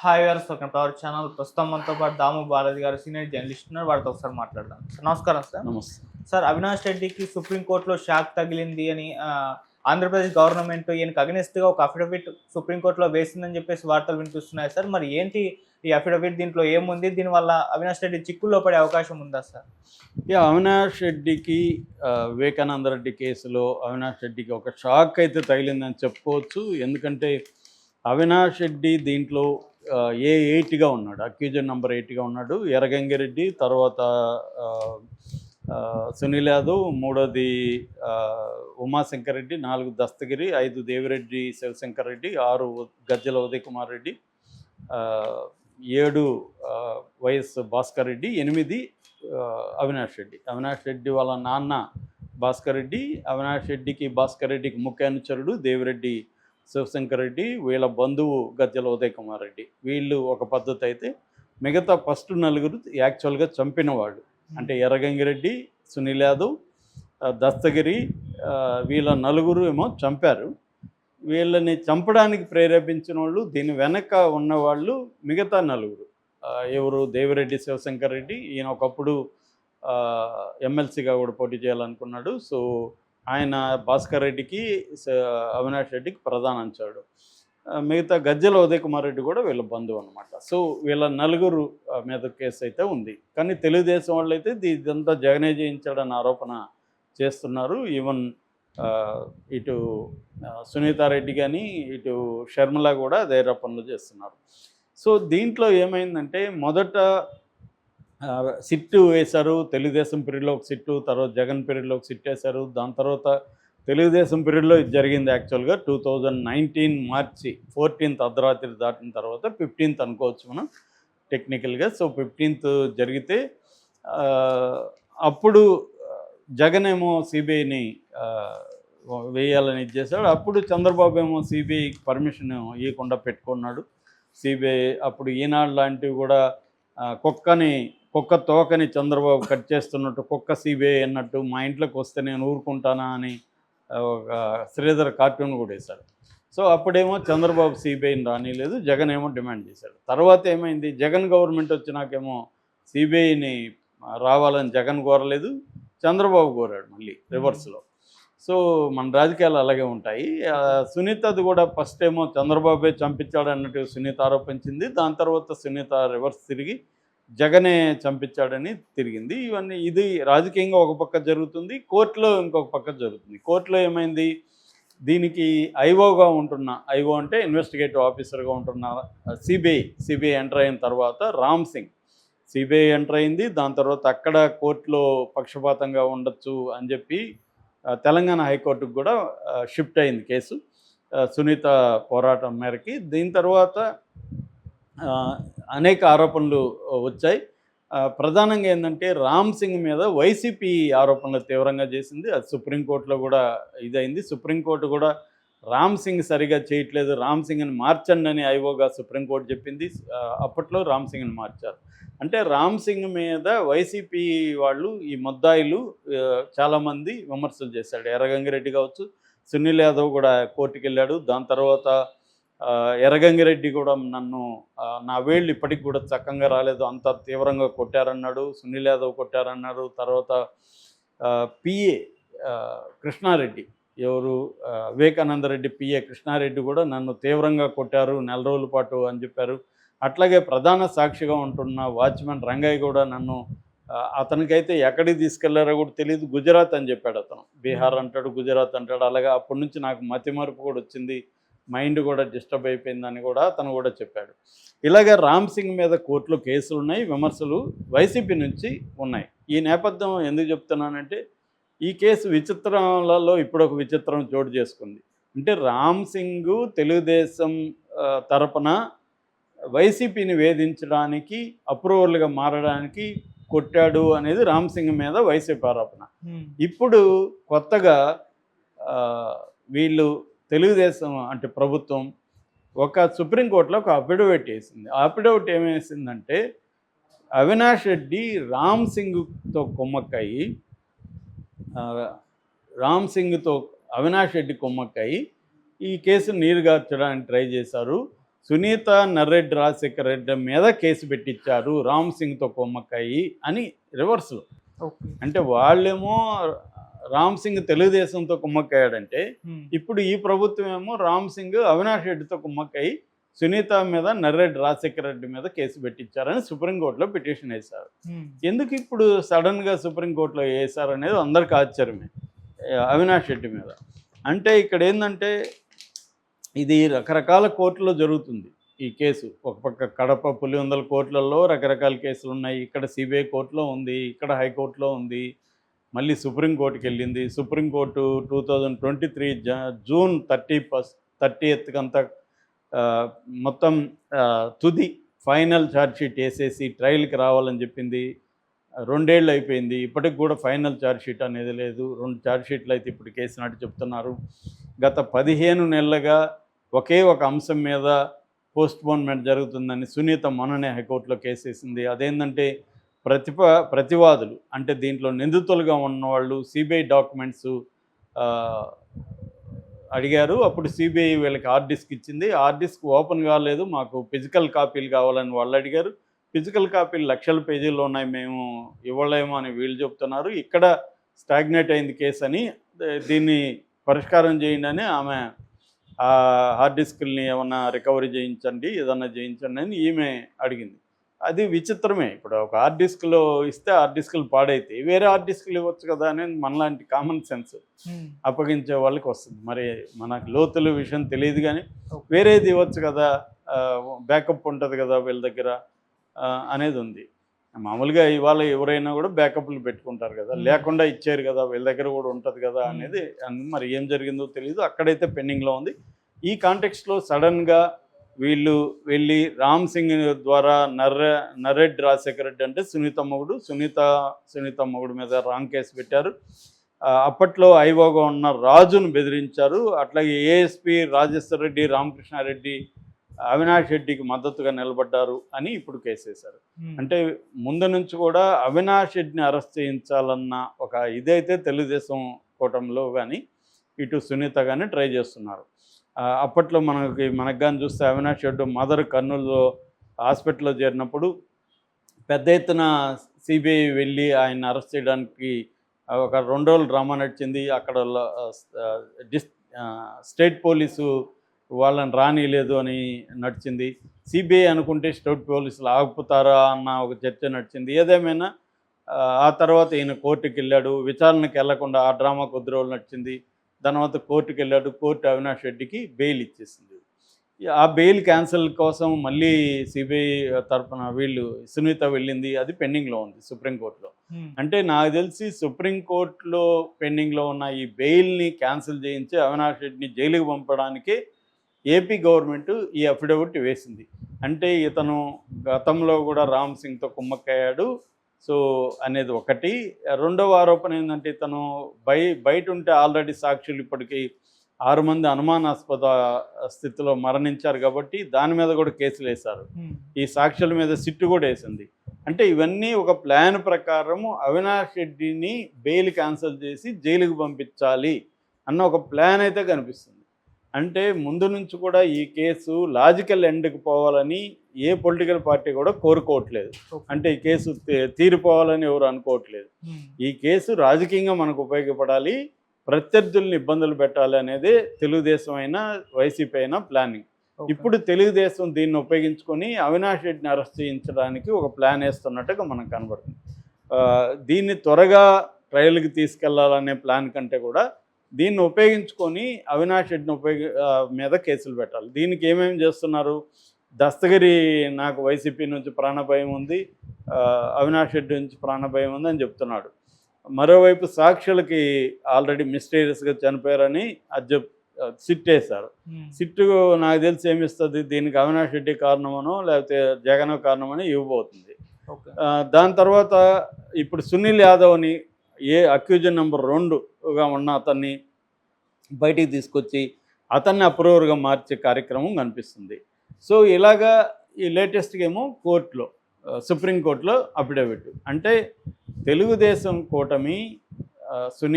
Hi గారు second power channel ప్రస్తుతం మనతో పాటు దాము బాలాజీ గారు సీనియర్ జర్నలిస్ట్ ఉన్నారు. వారితో ఒకసారి మాట్లాడదాం. సార్ నమస్కారం సార్. నమస్తే. సార్ అవినాష్ రెడ్డికి సుప్రీంకోర్టులో షాక్ తగిలింది అని ఆంధ్రప్రదేశ్ గవర్నమెంట్ ఈయనకు అగనిస్ట్గా ఒక అఫిడవిట్ సుప్రీంకోర్టులో వేసిందని చెప్పేసి వార్తలు వినిపిస్తున్నాయి సార్. మరి ఏంటి ఈ అఫిడవిట్ దీంట్లో ఏముంది? దీనివల్ల అవినాష్ రెడ్డి చిక్కుల్లో పడే అవకాశం ఉందా సార్? యా అవినాష్ రెడ్డికి వివేకానంద రెడ్డి కేసులో అవినాష్ రెడ్డికి ఒక షాక్ అయితే తగిలిందని చెప్పుకోవచ్చు. ఎందుకంటే అవినాష్ రెడ్డి దీంట్లో ఏ ఎయిట్గా ఉన్నాడు? అక్యూజన్ నెంబర్ ఎయిట్గా ఉన్నాడు. ఎర్రగంగిరెడ్డి తర్వాత సునీల్ యాదవ్ మూడోది ఆ, ఉమాశంకర్ రెడ్డి నాలుగు దస్తగిరి ఐదు దేవిరెడ్డి శివశంకర్ రెడ్డి ఆరు గజ్జల ఉదయ్ కుమార్ రెడ్డి ఏడు వైఎస్ భాస్కర్ రెడ్డి ఎనిమిది అవినాష్ రెడ్డి. అవినాష్ రెడ్డి వాళ్ళ నాన్న భాస్కర్ రెడ్డి అవినాష్ రెడ్డికి భాస్కర్ రెడ్డికి ముఖ్య అనుచరుడు దేవిరెడ్డి శివశంకర్ రెడ్డి వీళ్ళ బంధువు గజ్జల ఉదయ్ కుమార్ రెడ్డి. వీళ్ళు ఒక పద్ధతి అయితే మిగతా ఫస్ట్ నలుగురు యాక్చువల్గా చంపిన వాళ్ళు అంటే ఎర్రగంగిరెడ్డి సునీల్ యాదవ్ దస్తగిరి వీళ్ళ నలుగురు ఏమో చంపారు. వీళ్ళని చంపడానికి ప్రేరేపించిన వాళ్ళు దీని వెనక ఉన్నవాళ్ళు మిగతా నలుగురు. ఎవరు? దేవిరెడ్డి శివశంకర్ రెడ్డి. ఈయన ఒకప్పుడు ఎమ్మెల్సీగా కూడా పోటీ చేయాలనుకున్నాడు. సో ఆయన భాస్కర్ రెడ్డికి అవినాష్ రెడ్డికి ప్రధానంచాడు మిగతా గజ్జల ఉదయ్ కుమార్ రెడ్డి కూడా వీళ్ళ బంధువు అనమాట సో వీళ్ళ నలుగురు మీద కేసు అయితే ఉంది. కానీ తెలుగుదేశం వాళ్ళు అయితే ఇదంతా జగనే చేయించాడన్న ఆరోపణ చేస్తున్నారు. ఈవెన్ ఇటు సునీతారెడ్డి కానీ ఇటు షర్మిల కూడా అదే పనులు చేస్తున్నారు. సో దీంట్లో ఏమైందంటే మొదట సిట్టు వేశారు. తెలుగుదేశం పీరియడ్లో ఒక సిట్టు తర్వాత జగన్ పీరియడ్లో ఒక సిట్ వేశారు. దాని తర్వాత తెలుగుదేశం పీరియడ్లో ఇది జరిగింది యాక్చువల్గా. Two thousand nineteen March fourteenth అర్ధరాత్రి దాటిన తర్వాత ఫిఫ్టీన్త్ అనుకోవచ్చు మనం టెక్నికల్గా. సో ఫిఫ్టీన్త్ జరిగితే అప్పుడు జగన్ ఏమో సిబిఐని వేయాలని ఇచ్చేసాడు అప్పుడు చంద్రబాబు ఏమో సిబిఐకి పర్మిషన్ ఇవ్వకుండా పెట్టుకున్నాడు. సిబిఐ అప్పుడు ఈనాడు లాంటివి కూడా కుక్కని కుక్క తోకని చంద్రబాబు కట్ చేస్తున్నట్టు కుక్క సిబిఐ అన్నట్టు మా ఇంట్లోకి వస్తే నేను ఊరుకుంటానా అని ఒక శ్రీధర్ కార్టూన్ కూడా వేశాడు. సో అప్పుడేమో చంద్రబాబు సిబిఐని రానిలేదు జగన్ ఏమో డిమాండ్ చేశాడు. తర్వాత ఏమైంది? జగన్ గవర్నమెంట్ వచ్చినాకేమో సిబిఐని రావాలని జగన్ కోరలేదు చంద్రబాబు కోరాడు మళ్ళీ రివర్స్లో. సో మన రాజకీయాలు అలాగే ఉంటాయి. సునీతది కూడా ఫస్ట్ ఏమో చంద్రబాబే చంపించాడు అన్నట్టు సునీత ఆరోపించింది. దాని తర్వాత సునీత రివర్స్ తిరిగి జగనే చంపించాడని తిరిగింది. ఇవన్నీ ఇది రాజకీయంగా ఒక పక్క జరుగుతుంది కోర్టులో ఇంకొక పక్క జరుగుతుంది. కోర్టులో ఏమైంది? దీనికి ఐఓగా ఉంటున్న ఐఓ అంటే ఇన్వెస్టిగేటివ్ ఆఫీసర్గా ఉంటున్న సిబిఐ సిబిఐ ఎంటర్ అయిన తర్వాత రామ్ సింగ్. సిబిఐ ఎంటర్ అయింది దాని తర్వాత అక్కడ కోర్టులో పక్షపాతంగా ఉండొచ్చు అని చెప్పి తెలంగాణ హైకోర్టుకు కూడా షిఫ్ట్ అయింది కేసు. సునీత పోరాటం మేరకి. దీని తర్వాత అనేక ఆరోపణలు వచ్చాయి. ప్రధానంగా ఏంటంటే రామ్ సింగ్ మీద వైసీపీ ఆరోపణలు తీవ్రంగా చేసింది. అది సుప్రీంకోర్టులో కూడా ఇదైంది. సుప్రీంకోర్టు కూడా రామ్ సింగ్ సరిగా చేయట్లేదు. రామ్ సింగ్ని మార్చండి అని ఐఓగా సుప్రీంకోర్టు చెప్పింది. అప్పట్లో రామ్ సింగ్ని మార్చారు. అంటే రామ్ సింగ్ మీద వైసీపీ వాళ్ళు ఈ ముద్దాయిలు చాలామంది విమర్శలు చేశాడు ఎర్రగంగిరెడ్డి కావచ్చు సునీల్ యాదవ్ కూడా కోర్టుకెళ్ళాడు. దాని తర్వాత ఎర్రగంగిరెడ్డి కూడా నన్ను నా వేళ్ళు ఇప్పటికి కూడా చక్కగా రాలేదు. అంత తీవ్రంగా కొట్టారన్నాడు సునీల్ యాదవ్ కొట్టారన్నారు తర్వాత పిఏ కృష్ణారెడ్డి ఎవరు ఆ, వివేకానంద రెడ్డి పిఏ కృష్ణారెడ్డి కూడా నన్ను తీవ్రంగా కొట్టారు నెల రోజుల పాటు అని చెప్పారు. అట్లాగే ప్రధాన సాక్షిగా ఉంటున్న వాచ్మెన్ రంగయ్య కూడా నన్ను అతనికైతే ఎక్కడికి తీసుకెళ్ళారో కూడా తెలియదు. గుజరాత్ అని చెప్పాడు అతను. బీహార్ అంటాడు గుజరాత్ అంటాడు. అలాగే అప్పటి నుంచి నాకు మతిమరుపు కూడా వచ్చింది. మైండ్ కూడా డిస్టర్బ్ అయిపోయిందని కూడా అతను కూడా చెప్పాడు. ఇలాగే రామ్ సింగ్ మీద కోర్టులో కేసులు ఉన్నాయి విమర్శలు వైసీపీ నుంచి ఉన్నాయి. ఈ నేపథ్యం ఎందుకు చెప్తున్నానంటే ఈ కేసు విచిత్రాలలో ఇప్పుడు ఒక విచిత్రం చోటు చేసుకుంది. అంటే రామ్ సింగ్ తెలుగుదేశం తరపున వైసీపీని వేధించడానికి అప్రూవల్గా మారడానికి కొట్టాడు అనేది రామ్ సింగ్ మీద వైసీపీ ఆరోపణ. ఇప్పుడు కొత్తగా వీళ్ళు తెలుగుదేశం అంటే ప్రభుత్వం ఒక సుప్రీంకోర్టులో ఒక అఫిడవిట్ వేసింది. అఫిడవిట్ ఏమేసిందంటే అవినాష్ రెడ్డి రామ్ సింగ్తో కుమ్మక్కయి రామ్ సింగ్తో అవినాష్ రెడ్డి కుమ్మక్కయి ఈ కేసు నీరుగార్చడానికి ట్రై చేశారు. సునీత నర్రెడ్డి రాజశేఖర రెడ్డి మీద కేసు పెట్టించారు రామ్ సింగ్తో కొమ్మక్కాయి అని రివర్స్లో. అంటే వాళ్ళేమో రామ్ సింగ్ తెలుగుదేశంతో కుమ్మక్కయ్యాడంటే ఇప్పుడు ఈ ప్రభుత్వం ఏమో రామ్ సింగ్ అవినాష్ రెడ్డితో కుమ్మక్కయి సునీత మీద నర్రెడ్డి రాజశేఖర రెడ్డి మీద కేసు పెట్టించారని సుప్రీంకోర్టులో పిటిషన్ వేశారు. ఎందుకు ఇప్పుడు సడన్గా సుప్రీంకోర్టులో వేశారు అనేది అందరికి ఆశ్చర్యమే అవినాష్ రెడ్డి మీద. అంటే ఇక్కడ ఏంటంటే ఇది రకరకాల కోర్టులో జరుగుతుంది ఈ కేసు. ఒక పక్క కడప పులివెందల కోర్టులలో రకరకాల కేసులు ఉన్నాయి ఇక్కడ సిబిఐ కోర్టులో ఉంది ఇక్కడ హైకోర్టులో ఉంది మళ్ళీ సుప్రీంకోర్టుకి వెళ్ళింది. Supreme court two thousand twenty three June thirty first thirty ఎత్కంతా మొత్తం తుది ఫైనల్ ఛార్జ్షీట్ వేసేసి ట్రయల్కి రావాలని చెప్పింది. రెండేళ్ళు అయిపోయింది. ఇప్పటికి కూడా ఫైనల్ ఛార్జ్షీట్ అనేది లేదు. రెండు ఛార్జ్షీట్లు అయితే ఇప్పుడు కేసినట్టు చెప్తున్నారు. గత పదిహేను నెలలుగా ఒకే ఒక అంశం మీద పోస్ట్పోన్మెంట్ జరుగుతుందని సునీత మొన్ననే హైకోర్టులో కేసేసింది అదేంటంటే ప్రతిప ప్రతివాదులు అంటే దీంట్లో నిందితులుగా ఉన్నవాళ్ళు సిబిఐ డాక్యుమెంట్స్ అడిగారు. అప్పుడు సిబిఐ వీళ్ళకి హార్డ్ డిస్క్ ఇచ్చింది. హార్డ్ డిస్క్ ఓపెన్ కాలేదు. మాకు ఫిజికల్ కాపీలు కావాలని వాళ్ళు అడిగారు. ఫిజికల్ కాపీలు లక్షల పేజీల్లో ఉన్నాయి. మేము ఇవ్వలేము అని వీళ్ళు చెప్తున్నారు. ఇక్కడ స్టాగ్నేట్ అయింది కేసు అని. దీన్ని పరిష్కారం చేయండి అని ఆమె హార్డ్ డిస్క్ని ఏమన్నా రికవరీ చేయించండి ఏదన్నా చేయించండి అని ఈమె అడిగింది. అది విచిత్రమే. ఇప్పుడు ఒక హార్డ్ డిస్క్లో ఇస్తే హార్డ్ డిస్క్లు పాడైతే వేరే హార్డ్ డిస్క్లు ఇవ్వచ్చు కదా అనేది మనలాంటి కామన్ సెన్స్ అప్పగించే వాళ్ళకి వస్తుంది. మరి మనకు లోతుల విషయం తెలియదు కానీ వేరేది ఇవ్వచ్చు కదా బ్యాకప్ ఉంటుంది కదా వీళ్ళ దగ్గర అనేది ఉంది. మామూలుగా ఇవాళ ఎవరైనా కూడా బ్యాకప్లు పెట్టుకుంటారు కదా. లేకుండా ఇచ్చారు కదా వీళ్ళ దగ్గర కూడా ఉంటుంది కదా అనేది అన్- మరి ఏం జరిగిందో తెలియదు అక్కడైతే పెండింగ్లో ఉంది. ఈ కాంటెక్స్ట్లో సడన్గా వీళ్ళు వెళ్ళి రామ్ సింగ్ ద్వారా నర్ర నర్రెడ్డి రాజశేఖర రెడ్డి అంటే సునీత మొగుడు సునీత సునీత మొగుడు మీద రాంగ్ కేసు పెట్టారు. అప్పట్లో ఐవోగా ఉన్న రాజును బెదిరించారు. అట్లాగే ఏఎస్పి రాజేశ్వర రెడ్డి రామకృష్ణారెడ్డి అవినాష్ రెడ్డికి మద్దతుగా నిలబడ్డారు అని ఇప్పుడు కేసు వేశారు. అంటే ముందు నుంచి కూడా అవినాష్ రెడ్డిని అరెస్ట్ చేయించాలన్న ఒక ఇదైతే తెలుగుదేశం కూటమిలో కానీ ఇటు సునీత కానీ ట్రై చేస్తున్నారు. అప్పట్లో మనకి మనకు కానీ చూస్తే అవినాష్ రెడ్డి మదర్ కర్నూలులో హాస్పిటల్లో చేరినప్పుడు పెద్ద ఎత్తున సిబిఐ వెళ్ళి ఆయన అరెస్ట్ చేయడానికి ఒక రెండు రోజులు డ్రామా నడిచింది. అక్కడ డిస్ స్టేట్ పోలీసు వాళ్ళని రానిలేదు అని నడిచింది. సిబిఐ అనుకుంటే స్టేట్ పోలీసులు ఆగిపోతారా అన్న ఒక చర్చ నడిచింది. ఏదేమైనా ఆ, తర్వాత ఈయన కోర్టుకి వెళ్ళాడు విచారణకు వెళ్ళకుండా ఆ డ్రామా కొద్ది రోజులు నడిచింది. తర్వాత కోర్టుకి వెళ్ళాడు. కోర్టు అవినాష్ రెడ్డికి బెయిల్ ఇచ్చేసింది. ఆ బెయిల్ క్యాన్సిల్ కోసం మళ్ళీ సిబిఐ తరపున వీళ్ళు సునీత వెళ్ళింది. అది పెండింగ్లో ఉంది సుప్రీంకోర్టులో. అంటే నాకు తెలిసి సుప్రీంకోర్టులో పెండింగ్లో ఉన్న ఈ బెయిల్ని క్యాన్సిల్ చేయించి అవినాష్ రెడ్డిని జైలుకి పంపడానికి ఏపీ గవర్నమెంట్ ఈ అఫిడవిట్ వేసింది. అంటే ఇతను గతంలో కూడా రామ్ సింగ్తో కుమ్మక్కయ్యాడు. సో అనేది ఒకటి. రెండవ ఆరోపణ ఏంటంటే ఇతను బయ బయట ఉంటే ఆల్రెడీ సాక్షులు ఇప్పటికీ ఆరు మంది అనుమానాస్పద స్థితిలో మరణించారు కాబట్టి దాని మీద కూడా కేసులు వేశారు. ఈ సాక్షుల మీద సిట్టు కూడా వేసింది. అంటే ఇవన్నీ ఒక ప్లాన్ ప్రకారము అవినాష్ రెడ్డిని బెయిల్ క్యాన్సిల్ చేసి జైలుకి పంపించాలి అన్న ఒక ప్లాన్ అయితే కనిపిస్తుంది. అంటే ముందు నుంచి కూడా ఈ కేసు లాజికల్ ఎండ్కి పోవాలని ఏ పొలిటికల్ పార్టీ కూడా కోరుకోవట్లేదు. అంటే ఈ కేసు తీరిపోవాలని ఎవరు అనుకోవట్లేదు. ఈ కేసు రాజకీయంగా మనకు ఉపయోగపడాలి ప్రత్యర్థుల్ని ఇబ్బందులు పెట్టాలి అనేది తెలుగుదేశం అయినా వైసీపీ అయినా ప్లానింగ్. ఇప్పుడు తెలుగుదేశం దీన్ని ఉపయోగించుకొని అవినాష్ రెడ్డిని అరెస్ట్ చేయించడానికి ఒక ప్లాన్ వేస్తున్నట్టుగా మనకు కనబడుతుంది. దీన్ని త్వరగా ట్రయల్కి తీసుకెళ్ళాలనే ప్లాన్ కంటే కూడా దీన్ని ఉపయోగించుకొని అవినాష్ రెడ్డిని ఉపయోగ మీద కేసులు పెట్టాలి. దీనికి ఏమేమి చేస్తున్నారు? దస్తగిరి నాకు వైసీపీ నుంచి ప్రాణభయం ఉంది అవినాష్ రెడ్డి నుంచి ప్రాణభయం ఉంది అని చెప్తున్నాడు. మరోవైపు సాక్షులకి ఆల్రెడీ మిస్టీరియస్గా చనిపోయారని అది చెప్ సిట్ వేశారు సిట్టు నాకు తెలిసి ఏమిస్తుంది దీనికి అవినాష్ రెడ్డి కారణమనో లేకపోతే జగన్ కారణమని ఇవ్వబోతుంది. దాని తర్వాత ఇప్పుడు సునీల్ యాదవ్ని ఏ అక్యూజన్ నెంబర్ రెండుగా ఉన్న అతన్ని బయటికి తీసుకొచ్చి అతన్ని అప్రూవర్గా మార్చే కార్యక్రమం కనిపిస్తుంది. సో ఇలాగా ఈ లేటెస్ట్గా ఏమో కోర్టులో సుప్రీంకోర్టులో అఫిడవిట్. అంటే తెలుగుదేశం కూటమి ఆ,